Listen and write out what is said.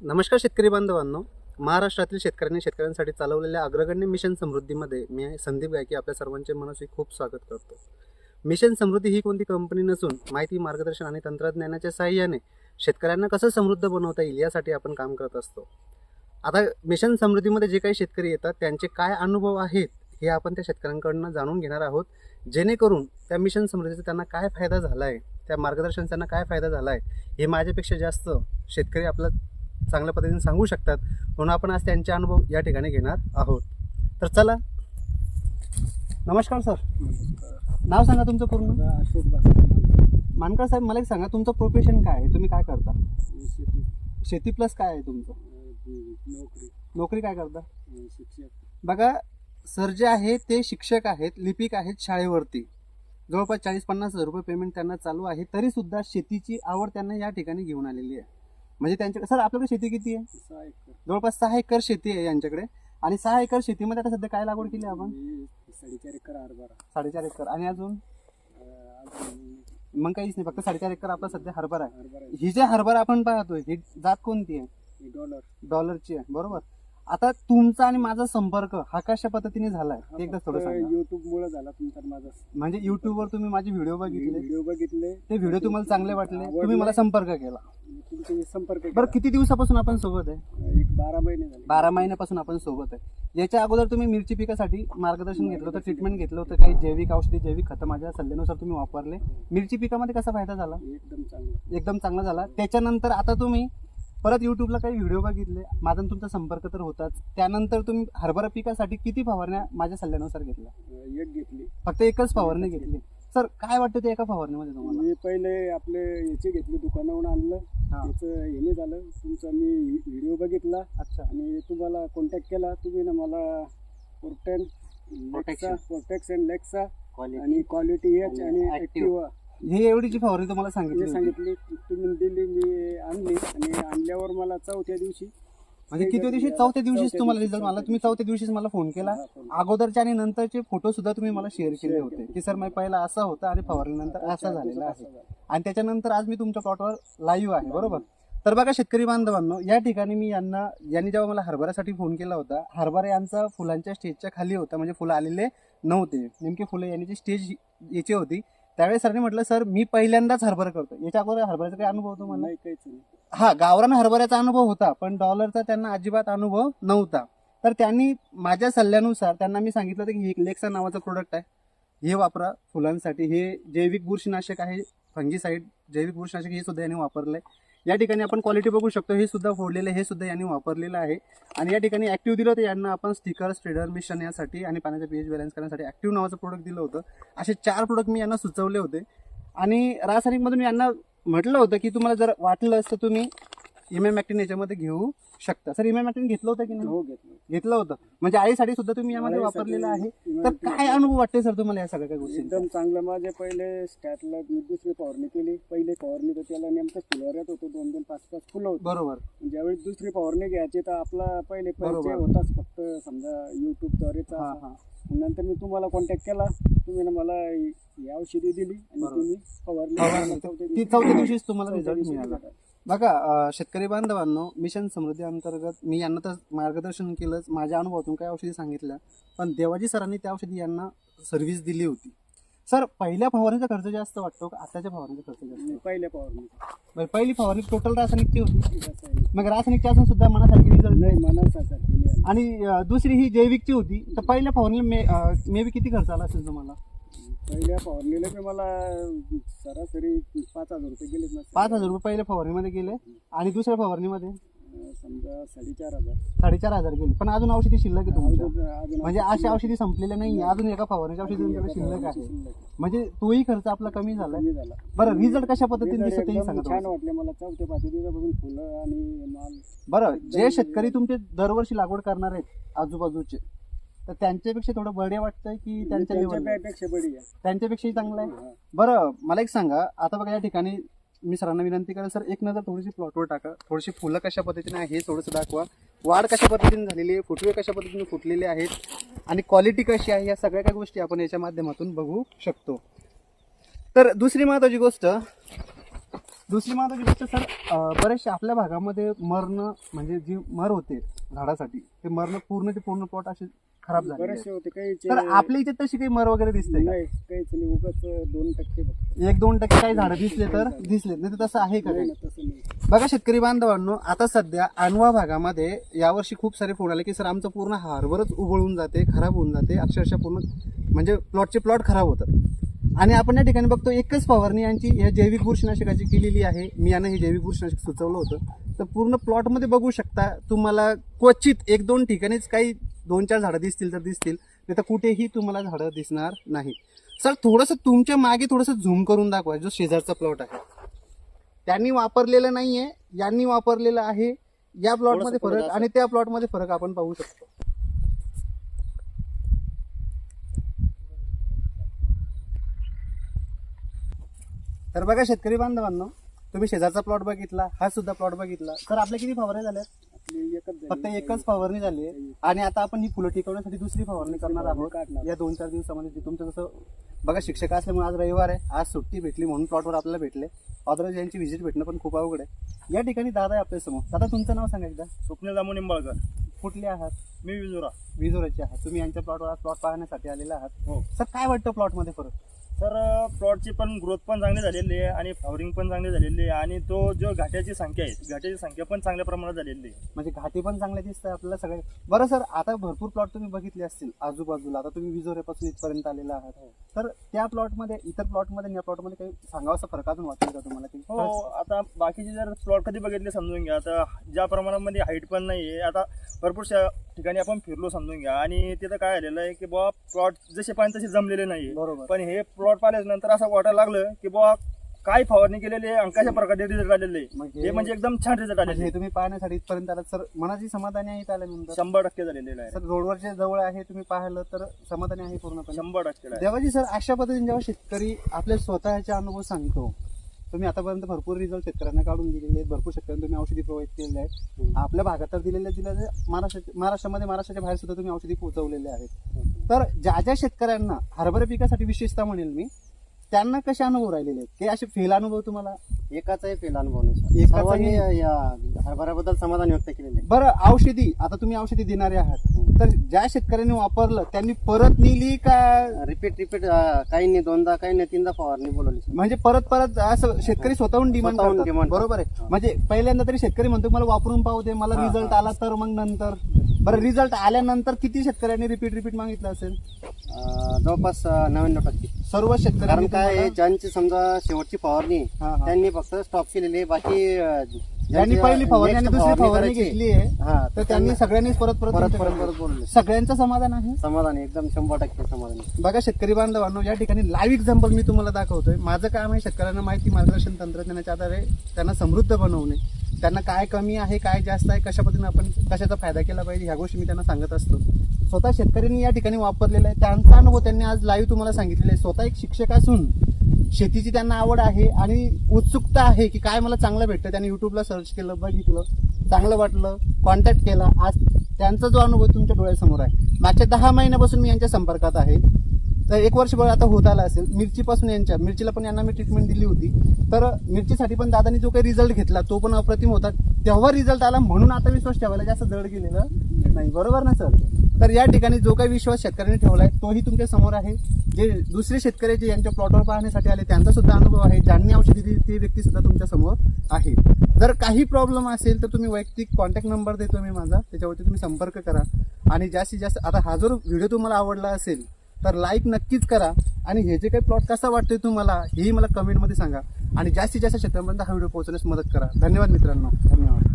नमस्कार शेतकरी बांधवांनो. महाराष्ट्रातील शेतकऱ्यांनी शेतकऱ्यांसाठी चालवलेल्या अग्रगण्य मिशन समृद्धीमध्ये मी संदीप गायकी. आपल्या सर्वांचे मनाशी खूप स्वागत करतो. मिशन समृद्धी ही कोणती कंपनी नसून माहिती मार्गदर्शन आणि तंत्रज्ञानाच्या सहाय्याने शेतकऱ्यांना कसं समृद्ध बनवता येईल यासाठी आपण काम करत असतो. आता मिशन समृद्धीमध्ये जे काही शेतकरी येतात त्यांचे काय अनुभव आहेत हे आपण त्या शेतकऱ्यांकडनं जाणून घेणार आहोत. जेणेकरून त्या मिशन समृद्धीचा त्यांना काय फायदा झाला आहे त्या मार्गदर्शन त्यांना काय फायदा झाला आहे हे माझ्यापेक्षा जास्त शेतकरी आपलं चांगल्या पद्धतीने सांगू शकतात. म्हणून आपण आज त्यांचे अनुभव या ठिकाणी घेणार आहोत. तर चला. नमस्कार सर. नाव सांगा तुमचं पूर्ण. मानकर साहेब मला एक सांगा तुमचं प्रोफेशन काय आहे? तुम्ही काय करता? शेती. शेती प्लस काय आहे तुमचं? नोकरी. नोकरी काय करता? बघा सर जे आहे ते शिक्षक आहेत लिपिक आहेत शाळेवरती. जवळपास चाळीस पन्नास हजार रुपये पेमेंट त्यांना चालू आहे तरी सुद्धा शेतीची आवड त्यांना या ठिकाणी घेऊन आलेली आहे. म्हणजे त्यांच्याकडे सर आपल्याकडे शेती किती आहे? सहा एकर. जवळपास सहा एकर शेती आहे यांच्याकडे. आणि सहा एकर शेतीमध्ये आता सध्या काय लागवड केली आपण? आणि साडेचार एकर हरभरा साडेचार एकर. आणि अजून? अं, अजून मग काहीच नाही. फक्त साडेचार एकर आपला सध्या हरभरा आहे. हरभरा ही जे हरभरा आपण पाहतोय ही जात कोणती आहे? डॉलर. डॉलरची आहे. बरोबर? आता तुमचा आणि माझा संपर्क हा कशा पद्धतीने झालाय? ते एकदा थोडं सांगा. युट्यूब मुळे झाला तुमचा आणि माझा. म्हणजे युट्यूबवर तुम्ही माझे व्हिडिओ बघितले. व्हिडिओ बघितले. ते व्हिडिओ तुम्हाला चांगले वाटले. आवडले. तुम्ही मला संपर्क केला. तुमचे संपर्क बरं केला. किती दिवसापासून आपण सोबत आहे? एक बारा महिने झाले. बारा महिन्यापासून आपण सोबत आहे. याच्या अगोदर तुम्ही मिरची पिकासाठी मार्गदर्शन घेतलं होतं ट्रीटमेंट घेतलं होतं काही जैविक औषधी जैविक खतं माझ्या सल्ल्यानुसार तुम्ही वापरले. मिरची पिकामध्ये कसा फायदा झाला? एकदम चांगलं. एकदम चांगला झाला. त्याच्यानंतर आता तुम्ही परत युट्यूबला काही व्हिडिओ बघितले. माझा आणि तुमचा संपर्क तर होताच. त्यानंतर तुम्ही हरभरा पिकासाठी किती फवारण्या माझ्या सल्ल्यानुसार घेतल्या? अं, एक घेतली. फक्त एकच फवारणी घेतली. सर काय वाटतं ते एका फवारणीमध्ये तुम्हाला? मी पहिले आपले याचे घेतले दुकानावरून आणलं. हा. त्याचं हे नाही झालं. तुमचा मी व्हिडिओ बघितला. अच्छा. आणि तुम्हाला कॉन्टॅक्ट केला. तुम्ही ना मला पोर्टेन Protection. प्रोटेक्शन लेक्सा आणि क्वालिटी एच आणि Active. ऍक्टिव्हा हे एवढी जी फवारणी तुम्हाला सांगितली होती. सांगितली तुम्ही दिली मी आणली आणि आणल्यावर मला चौथ्या दिवशी म्हणजे किती दिवशी? चौथ्या दिवशीच चौथ्या तुम्हाला रिझल्ट मला चौथ्या तुम्ही चौथ्या दिवशीच मला फोन केला. हा, फोन. अगोदरचे आणि नंतरचे फोटो सुद्धा तुम्ही मला शेअर केले होते. की सर मी पहिला असा होता आणि फवारणीनंतर असा झालेला आहे. आणि त्याच्यानंतर आज मी तुमच्या प्लॉटवर लाईव्ह आहे बरोबर? तर बघा शेतकरी बांधवांनो या ठिकाणी मी यांना यांनी जेव्हा मला हरभऱ्यासाठी फोन केला होता हरभरा यांचा फुलांच्या स्टेजच्या खाली होता. म्हणजे फुलं आलेले नव्हते. नेमके फुलं यांनी जी स्टेज याची होती त्यावेळेस सरने म्हटलं सर मी पहिल्यांदाच हरभरा करतो याच्या अगोदर हरभऱ्याचा काही अनुभव होतो मला? काहीच हा गावरान हरभऱ्याचा अनुभव होता पण डॉलरचा त्यांना अजिबात अनुभव नव्हता. तर त्यांनी माझ्या सल्ल्यानुसार त्यांना मी सांगितलं होतं की हे लेक्सा नावाचं प्रोडक्ट आहे. हे वापरा फुलांसाठी. हे जैविक बुरशीनाशक आहे. फंगीसाईड जैविक बुरशीनाशक हे सुद्धा यांनी वापरलंय. या ठिकाणी आपण क्वालिटी बघू शकतो. हे सुद्धा फोडलेलं हे सुद्धा यांनी वापरलेलं आहे. आणि या ठिकाणी ऍक्टिव्ह दिलं होतं यांना आपण स्टिकर स्ट्रेडर मिशन यासाठी आणि पाण्याचा पीएच बॅलन्स करण्यासाठी ऍक्टिव्ह नावाचं प्रोडक्ट दिलं होतं. असे चार प्रोडक्ट मी यांना सुचवले होते. आणि रासायनिकमधून यांना म्हटलं होतं की तुम्हाला जर वाटलं असतं तुम्ही इमेम मॅक्टिन याच्यामध्ये घेऊ शकता. सर इमेम मॅक्टिन घेतलं होतं की नाही? हो घेतलं घेतलं होतं. म्हणजे आईसाठी सुद्धा तुम्ही यामध्ये वापरलेलं आहे. तर काय अनुभव वाटते सर तुम्हाला या सगळ्या काही गोष्टी एकदम चांगलं. माझे पहिले स्टार्टला मी दुसरी फवारणी केली. पहिले फवारणी तर त्याला नेमकं फुलावर येत होतं. दोन दोन पाच पाच फुलं होती. बरोबर. ज्यावेळी दुसरी फवारणी घ्यायची तर आपला पहिले परिचय. होताच फक्त. समजा युट्यूबद्वारेच हा. हा. नंतर मी तुम्हाला कॉन्टॅक्ट केला. तुम्ही मला ही औषधी दिली आणि. तुम्ही फवारली चौथ्या दिवशीच तुम्हाला रिझल्ट मिळाला. बघा अं, शेतकरी बांधवांनो मिशन समृद्धी अंतर्गत मी यांना तर मार्गदर्शन केलंच माझ्या अनुभवातून काही औषधी सांगितल्या पण देवाजी सरांनी त्या औषधी यांना सर्व्हिस दिली होती. सर पहिल्या फवारणीचा खर्च जास्त वाटतो का? आताच्या फवारणीचा खर्च जास्त पहिल्या फवारणी बरं, पहिली फवारणी टोटल रासायनिकची होती. मग रासायनिकची असून सुद्धा मनासारखी रिझल्ट नाही मनासारखी. आणि अं, दुसरी ही जैविकची होती. तर पहिल्या फवारणी मे मे बी किती खर्च आला असेल तुम्हाला? पहिल्या फवारणीला बी मला सरासरी पाच हजार रुपये गेलेत ना. पाच हजार रुपये पहिल्या फवारणीमध्ये गेले. आणि दुसऱ्या फवारणीमध्ये? अं, समजा साडेचार हजार. साडेचार हजार गेले. पण अजून औषधी शिल्लक आहे तुमच्या. अजून- अजून म्हणजे अशा औषधी संपलेल्या नाही. अजून एका फवारणीच्या औषधी तुमच्याकडे शिल्लक आहे. म्हणजे तोही खर्च आपला कमी कमी झाला. बरं रिझल्ट कशा पद्धतीने दिसत एकदम सांगा छान थोडंसं. वाटले मला. चौथ्या पाचव्या दिवसापासून फुलं आणि माल बरं जे शेतकरी तुमचे दरवर्षी लागवड करणार आहेत आजूबाजूचे तर त्यांच्यापेक्षा थोडं बळे वाटतंय की त्यांच्या? पेक्षा बडी आहे त्यांच्यापेक्षाही चांगलं आहे. हा. बरं मला एक सांगा आता बघा या ठिकाणी मी सरांना विनंती करेल सर एक नजर थोडीशी प्लॉटवर टाका. थोडीशी फुलं कशा पद्धतीने आहे हे थोडंसं दाखवा. वाढ कशा पद्धतीने झालेली आहे फुटवे कशा पद्धतीने फुटलेले आहेत आणि क्वालिटी कशी आहे या सगळ्या काही गोष्टी आपण याच्या माध्यमातून बघू शकतो. तर दुसरी महत्वाची गोष्ट दुसरी महत्वाची गोष्ट सर अं, बरेचसे आपल्या भागामध्ये मरण म्हणजे जी मर होते झाडासाठी ते मरण पूर्ण ते पूर्ण प्लॉट असे खराब झाले बरेचसे होते काही तर आपल्या इथे तशी काही मर वगैरे दिसते का? नाही काहीच नाही उगाच दोन टक्के फक्त. एक दोन टक्के काही झाडं दिसले तर? दिसले नाही तर तसं आहे का नाही काही? ना तसं नाही. बघा शेतकरी बांधवांनो आता सध्या अनवा भागामध्ये यावर्षी खूप सारे फोन आले की सर आमचं पूर्ण हार्बरच उघळून जाते खराब होऊन जाते अक्षरशः पूर्ण म्हणजे प्लॉटचे प्लॉट खराब होतात. आणि आपण या ठिकाणी बघतो एकच फवारणी यांची या जैविक बुरशीनाशकाची केलेली आहे. मी यांना हे जैविक बुरशीनाशक सुचवलं होतं. तर पूर्ण प्लॉटमध्ये बघू शकता तुम्हाला क्वचित एक दोन ठिकाणीच काही दोन चार झाडं दिसतील तर दिसतील. नाही तर कुठेही तुम्हाला झाडं दिसणार नाही. सर थोडंसं तुमच्या मागे थोडंसं झूम करून दाखवा जो शेजारचा प्लॉट आहे. त्यांनी वापरलेलं नाहीये यांनी वापरलेलं आहे. या प्लॉटमध्ये फरक आणि त्या प्लॉटमध्ये फरक आपण पाहू शकतो. तर बघा शेतकरी बांधवांनो तुम्ही शेजारचा प्लॉट बघितला हा सुद्धा प्लॉट बघितला. तर आपल्या किती फवारणी झाल्या आपली एकच झाली. फक्त एकच फवारणी झाली आहे आणि आता आपण ही फुलं टिकवण्यासाठी दुसरी फवारणी करणार आहोत. काढणार. या दोन चार दिवसामध्ये तुमचं जसं बघा शिक्षक असल्यामुळे आज रविवार आहे. आज सुट्टी भेटली म्हणून प्लॉटवर आपल्याला भेटले. अदरवाईज यांची व्हिजिट भेटणं पण खूप अवघड आहे. या ठिकाणी दादा आहे आपल्यासमोर. दादा तुमचं नाव सांगा एकदा. स्वप्नील दामू निंबाळकर. कुठले आहात? मी विजुरा. विजोराचे आहात. तुम्ही यांच्या प्लॉटवर आज प्लॉट पाहण्यासाठी आलेले आहात. हो. सर काय वाटतं प्लॉटमध्ये फरक तर प्लॉटची पण ग्रोथ पण चांगली झालेली आहे आणि फ्लॉवरिंग पण चांगली झालेली आहे आणि तो जो घाट्याची संख्या आहे घाट्याची संख्या पण चांगल्या प्रमाणात झालेली आहे. म्हणजे घाटी पण चांगले दिसत आहे आपल्याला सगळे. बरं सर आता भरपूर प्लॉट तुम्ही बघितले असतील आजूबाजूला. आता तुम्ही विजोऱ्यापासून इथपर्यंत आलेला आहात. तर त्या प्लॉटमध्ये इतर प्लॉटमध्ये या प्लॉटमध्ये काही सांगावासा फरक अजून वाटेल का तुम्हाला की हो आता बाकीचे जर प्लॉट कधी बघितले समजून घ्या. आता ज्या प्रमाणामध्ये हाईट पण नाही आहे आता भरपूरशा ठिकाणी आपण फिरलो समजून घ्या. आणि तिथं काय झालेलं आहे की बुवा प्लॉट जसे पाहिजे तसे जमलेले नाही बरोबर. पण हे प्लॉट पाहिल्याच्या नंतर असं वाटायला लागलं की बुवा काय फवारणी केलेली आहे आणि कशा प्रकारे रिझल्ट आलेले आहे. म्हणजे- हे म्हणजे एकदम छान रिझल्ट आलेले म्हणजे हे आहे. तुम्ही पाहण्यासाठी इथपर्यंत आलात. सर मनाची समाधानी आहे आल्यानंतर? शंभर टक्के झालेले आहे. सर रोडवरच्या जवळ आहे तुम्ही पाहिलं तर समाधानी आहे पूर्णपणे. शंभर टक्के. देवाजी सर अशा पद्धतीने जेव्हा शेतकरी आपले स्वतःचे अनुभव सांगतो तुम्ही आतापर्यंत भरपूर रिझल्ट शेतकऱ्यांना काढून दिलेले आहेत. भरपूर शेतकऱ्यांना तुम्ही औषधी प्रोव्हाइड केलेले आहेत. आपल्या भागात तर दिलेल्या दिलेल्या महाराष्ट्र महाराष्ट्रामध्ये महाराष्ट्राच्या बाहेर सुद्धा तुम्ही औषधी पोहोचवलेले आहेत. तर ज्या ज्या शेतकऱ्यांना हरभरा पिकासाठी विशेषतः म्हणेल मी त्यांना कसे अनुभव राहिलेले आहेत? ते असे फेल अनुभव तुम्हाला? एकाचाही फेल अनुभव नाही सर्वांनी हरभऱ्याबद्दल समाधान व्यक्त केलेले बरं औषधी. आता तुम्ही औषधी देणारे आहात. तर ज्या शेतकऱ्यांनी वापरलं त्यांनी परत नेली का रिपीट रिपीट काहींनी दोनदा काहींनी तीनदा फवारणी बोलवली. म्हणजे परत परत असं शेतकरी स्वतःहून डिमांड स्वतःहून demand बरोबर आहे म्हणजे पहिल्यांदा तरी शेतकरी म्हणतो मला वापरून पाहू दे मला हा, रिझल्ट हा. आला तर मग नंतर बरं रिझल्ट आल्यानंतर किती शेतकऱ्यांनी रिपीट रिपीट मागितलं असेल अं, जवळपास नव्याण्णव टक्के सर्व शेतकऱ्यांनी कारण काय आहे, तुम्हाला- ज्यांची समजा शेवटची फवारणी आहे, हा, हा. त्यांनी फक्त स्टॉप केलेली आहे. बाकी अं, ज्यांनी ज्यांची, पहिली फवारणी आणि दुसरी फवारणी घेतली आहे हा तर त्यांनी सगळ्यांनीच परत परत परत परत बोलले सगळ्यांचं समाधान आहे? समाधान आहे, एकदम शंभर टक्के समाधान आहे. बघा शेतकरी बांधवांनो या ठिकाणी लाईव्ह एक्झाम्पल मी तुम्हाला दाखवतोय. माझं काम आहे शेतकऱ्यांना माहिती मार्गदर्शन तंत्रज्ञानाच्या आधारे त्यांना समृद्ध बनवणे. त्यांना काय कमी आहे काय जास्त आहे कशा पद्धतीने आपण कशाचा फायदा केला पाहिजे ह्या गोष्टी मी त्यांना सांगत असतो. स्वतः शेतकऱ्यांनी या ठिकाणी वापरलेला आहे. त्यांचा अनुभव त्यांनी आज लाईव्ह तुम्हाला सांगितलेला आहे. स्वतः एक शिक्षक असून शेतीची त्यांना आवड आहे आणि उत्सुकता आहे की काय मला चांगलं भेटतं. त्यांनी युट्यूबला सर्च केलं बघितलं चांगलं वाटलं कॉन्टॅक्ट केला. आज त्यांचा जो अनुभव तुमच्या डोळ्यासमोर आहे. मागच्या दहा महिन्यापासून मी यांच्या संपर्कात आहे. तर एक वर्षभर आता होत आला असेल. मिरचीपासून यांच्या मिरचीला पण यांना मी ट्रीटमेंट दिली होती. तर मिरचीसाठी पण दादानी जो काही रिझल्ट घेतला तो पण अप्रतिम होता. तेव्हा रिझल्ट आला म्हणून आता विश्वास ठेवायला जास्त जड गेलेलं नाही. बरोबर ना सर तर या ठिकाणी जो काही विश्वास शेतकऱ्यांनी ठेवला आहे तोही तुमच्यासमोर आहे. जे दुसरे शेतकरी जे यांच्या प्लॉटवर पाहण्यासाठी आले त्यांचा सुद्धा अनुभव आहे. ज्यांनी औषधी दिली ती व्यक्ती सुद्धा तुमच्यासमोर आहे. जर काही प्रॉब्लेम असेल तर तुम्ही वैयक्तिक कॉन्टॅक्ट नंबर देतो मी माझा. त्याच्यावरती तुम्ही संपर्क करा. आणि जास्तीत जास्त आता हा जर व्हिडिओ तुम्हाला आवडला असेल तर लाईक नक्कीच करा. आणि हे जे काही प्लॉट कसा वाटतोय तुम्हाला हेही मला कमेंटमध्ये सांगा. आणि जास्तीत जास्त शेतकऱ्यांपर्यंत हा व्हिडिओ पोहोचण्यास मदत करा. धन्यवाद मित्रांनो. धन्यवाद.